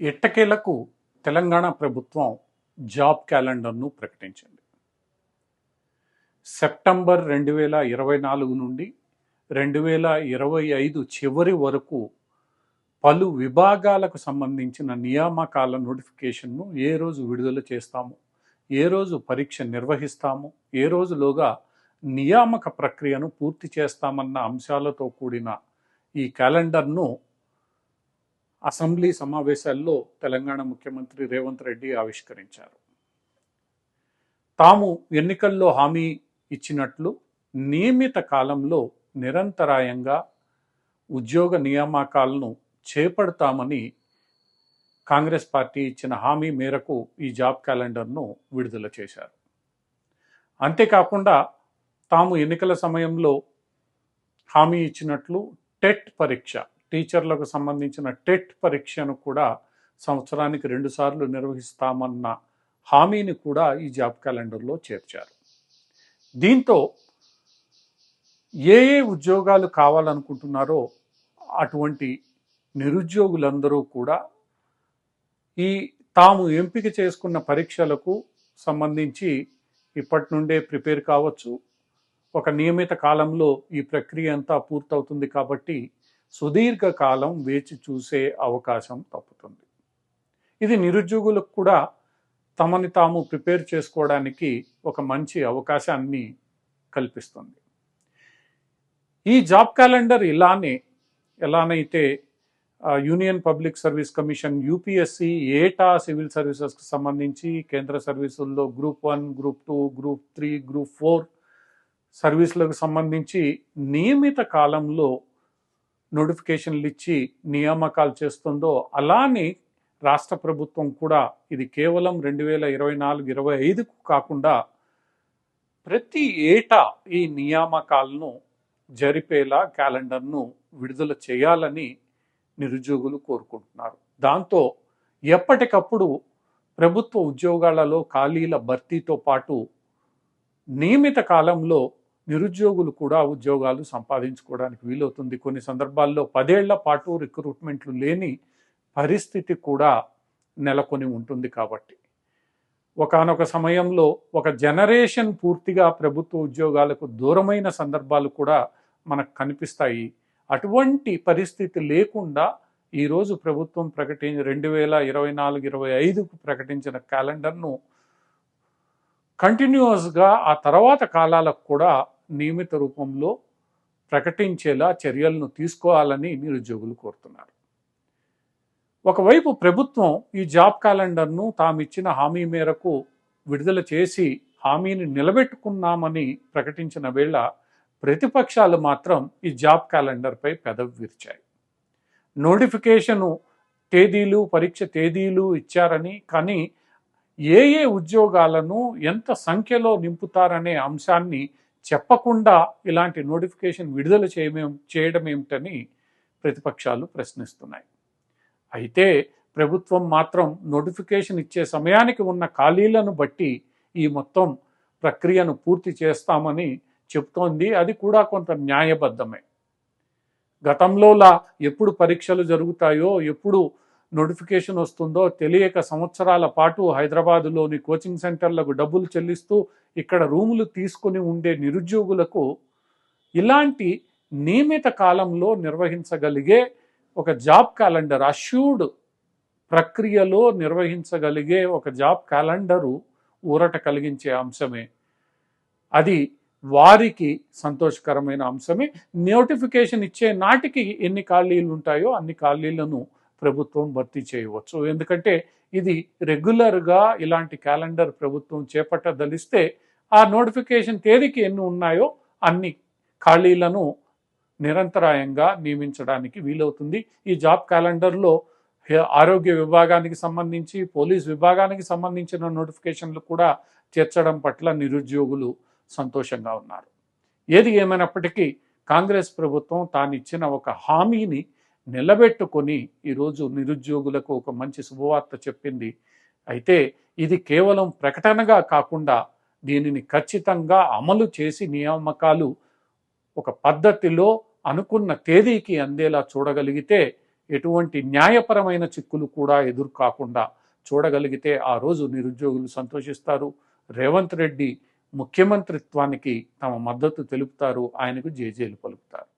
ఎట్టకేలకు తెలంగాణ ప్రభుత్వం జాబ్ క్యాలెండర్ను ప్రకటించింది. సెప్టెంబర్ రెండు వేల ఇరవై నాలుగు నుండి రెండు వేల ఇరవై ఐదు చివరి వరకు పలు విభాగాలకు సంబంధించిన నియామకాల నోటిఫికేషన్ను ఏ రోజు విడుదల చేస్తాము ఏ రోజు పరీక్ష నిర్వహిస్తాము ఏ రోజులోగా నియామక ప్రక్రియను పూర్తి చేస్తామన్న అంశాలతో కూడిన ఈ క్యాలెండర్ను అసెంబ్లీ సమావేశాల్లో తెలంగాణ ముఖ్యమంత్రి రేవంత్ రెడ్డి ఆవిష్కరించారు. తాము ఎన్నికల్లో హామీ ఇచ్చినట్లు నియమిత కాలంలో నిరంతరాయంగా ఉద్యోగ నియామకాలను చేపడతామని కాంగ్రెస్ పార్టీ ఇచ్చిన హామీ మేరకు ఈ జాబ్ క్యాలెండర్ను విడుదల చేశారు. అంతేకాకుండా తాము ఎన్నికల సమయంలో హామీ ఇచ్చినట్లు టెట్ పరీక్ష టీచర్లకు సంబంధించిన టెట్ పరీక్షను కూడా సంవత్సరానికి రెండుసార్లు నిర్వహిస్తామన్న హామీని కూడా ఈ జాబ్ క్యాలెండర్లో చేర్చారు. దీంతో ఏ ఏ ఉద్యోగాలు కావాలనుకుంటున్నారో అటువంటి నిరుద్యోగులందరూ కూడా ఈ తాము ఎంపిక చేసుకున్న పరీక్షలకు సంబంధించి ఇప్పటి నుండే ప్రిపేర్ కావచ్చు. ఒక నియమిత కాలంలో ఈ ప్రక్రియ అంతా పూర్తవుతుంది కాబట్టి సుదీర్ఘకాలం వేచి చూసే అవకాశం తప్పుతుంది. ఇది నిరుద్యోగులకు కూడా తమని తాము ప్రిపేర్ చేసుకోవడానికి ఒక మంచి అవకాశాన్ని కల్పిస్తుంది. ఈ జాబ్ క్యాలెండర్ ఇలానే ఎలానైతే union public service commission UPSC ఏటా సివిల్ సర్వీసెస్కి సంబంధించి కేంద్ర సర్వీసుల్లో group one group two group three group four సర్వీసులకు సంబంధించి నియమిత కాలంలో నోటిఫికేషన్లు ఇచ్చి నియామకాలు చేస్తుందో అలానే రాష్ట్ర ప్రభుత్వం కూడా ఇది కేవలం రెండు వేల ఇరవై నాలుగు ఇరవై ఐదుకు కాకుండా ప్రతి ఏటా ఈ నియామకాలను జరిపేలా క్యాలెండర్ను విడుదల చేయాలని నిరుద్యోగులు కోరుకుంటున్నారు. దాంతో ఎప్పటికప్పుడు ప్రభుత్వ ఉద్యోగాలలో ఖాళీల భర్తీతో పాటు నియమిత కాలంలో నిరుద్యోగులు కూడా ఉద్యోగాలు సంపాదించుకోవడానికి వీలవుతుంది. కొన్ని సందర్భాల్లో పదేళ్ళ పాటు రిక్రూట్మెంట్లు లేని పరిస్థితి కూడా నెలకొని ఉంటుంది కాబట్టి. ఒకానొక సమయంలో ఒక జనరేషన్ పూర్తిగా ప్రభుత్వ ఉద్యోగాలకు దూరమైన సందర్భాలు కూడా మనకు కనిపిస్తాయి. అటువంటి పరిస్థితి లేకుండా ఈరోజు ప్రభుత్వం ప్రకటించి రెండు వేల ఇరవై నాలుగు ఇరవై ఐదుకు ప్రకటించిన క్యాలెండర్ను కంటిన్యూస్గా ఆ తర్వాత కాలాలకు కూడా నియమిత రూపంలో ప్రకటించేలా చర్యలను తీసుకోవాలని నిరుద్యోగులు కోరుతున్నారు. ఒకవైపు ప్రభుత్వం ఈ జాబ్ క్యాలెండర్ను తాము ఇచ్చిన హామీ మేరకు విడుదల చేసి హామీని నిలబెట్టుకున్నామని ప్రకటించిన వేళ ప్రతిపక్షాలు మాత్రం ఈ జాబ్ క్యాలెండర్పై పెదవి విరిచాయి. నోటిఫికేషను తేదీలు పరీక్ష తేదీలు ఇచ్చారని కానీ ఏ ఏ ఉద్యోగాలను ఎంత సంఖ్యలో నింపుతారనే అంశాన్ని చెప్పకుండా ఇలాంటి నోటిఫికేషన్ విడుదల చేయమే చేయడం ఏమిటని ప్రతిపక్షాలు ప్రశ్నిస్తున్నాయి. అయితే ప్రభుత్వం మాత్రం నోటిఫికేషన్ ఇచ్చే సమయానికి ఉన్న ఖాళీలను బట్టి ఈ మొత్తం ప్రక్రియను పూర్తి చేస్తామని చెప్తోంది. అది కూడా కొంత న్యాయబద్ధమే. గతంలోలా ఎప్పుడు పరీక్షలు జరుగుతాయో ఎప్పుడు నోటిఫికేషన్ వస్తుందో తెలియక సంవత్సరాల పాటు హైదరాబాదులోని కోచింగ్ సెంటర్లకు డబ్బులు చెల్లిస్తూ ఇక్కడ రూములు తీసుకుని ఉండే నిరుద్యోగులకు ఇలాంటి నియమిత కాలంలో నిర్వహించగలిగే ఒక జాబ్ క్యాలెండర్ అష్యూర్డ్ ప్రక్రియలో నిర్వహించగలిగే ఒక జాబ్ క్యాలెండరు ఊరట కలిగించే అంశమే. అది వారికి సంతోషకరమైన అంశమే. నోటిఫికేషన్ ఇచ్చే నాటికి ఎన్ని ఖాళీలు ఉంటాయో అన్ని ఖాళీలను ప్రభుత్వం భర్తీ చేయవచ్చు. ఎందుకంటే ఇది రెగ్యులర్గా ఇలాంటి క్యాలెండర్ ప్రభుత్వం చేపట్టదలిస్తే ఆ నోటిఫికేషన్ తేదీకి ఎన్ని ఉన్నాయో అన్ని ఖాళీలను నిరంతరాయంగా నియమించడానికి వీలవుతుంది. ఈ జాబ్ క్యాలెండర్లో ఆరోగ్య విభాగానికి సంబంధించి పోలీస్ విభాగానికి సంబంధించిన నోటిఫికేషన్లు కూడా చేర్చడం పట్ల నిరుద్యోగులు సంతోషంగా ఉన్నారు. ఏది ఏమైనప్పటికీ కాంగ్రెస్ ప్రభుత్వం తాను ఇచ్చిన ఒక హామీని నిలబెట్టుకొని ఈరోజు నిరుద్యోగులకు ఒక మంచి శుభవార్త చెప్పింది. అయితే ఇది కేవలం ప్రకటనగా కాకుండా దీనిని ఖచ్చితంగా అమలు చేసి నియామకాలు ఒక పద్ధతిలో అనుకున్న తేదీకి అందేలా చూడగలిగితే ఎటువంటి న్యాయపరమైన చిక్కులు కూడా ఎదురు కాకుండా చూడగలిగితే ఆ రోజు నిరుద్యోగులు సంతోషిస్తారు. రేవంత్ రెడ్డి ముఖ్యమంత్రిత్వానికి తమ మద్దతు తెలుపుతారు. ఆయనకు జేజేలు పలుకుతారు.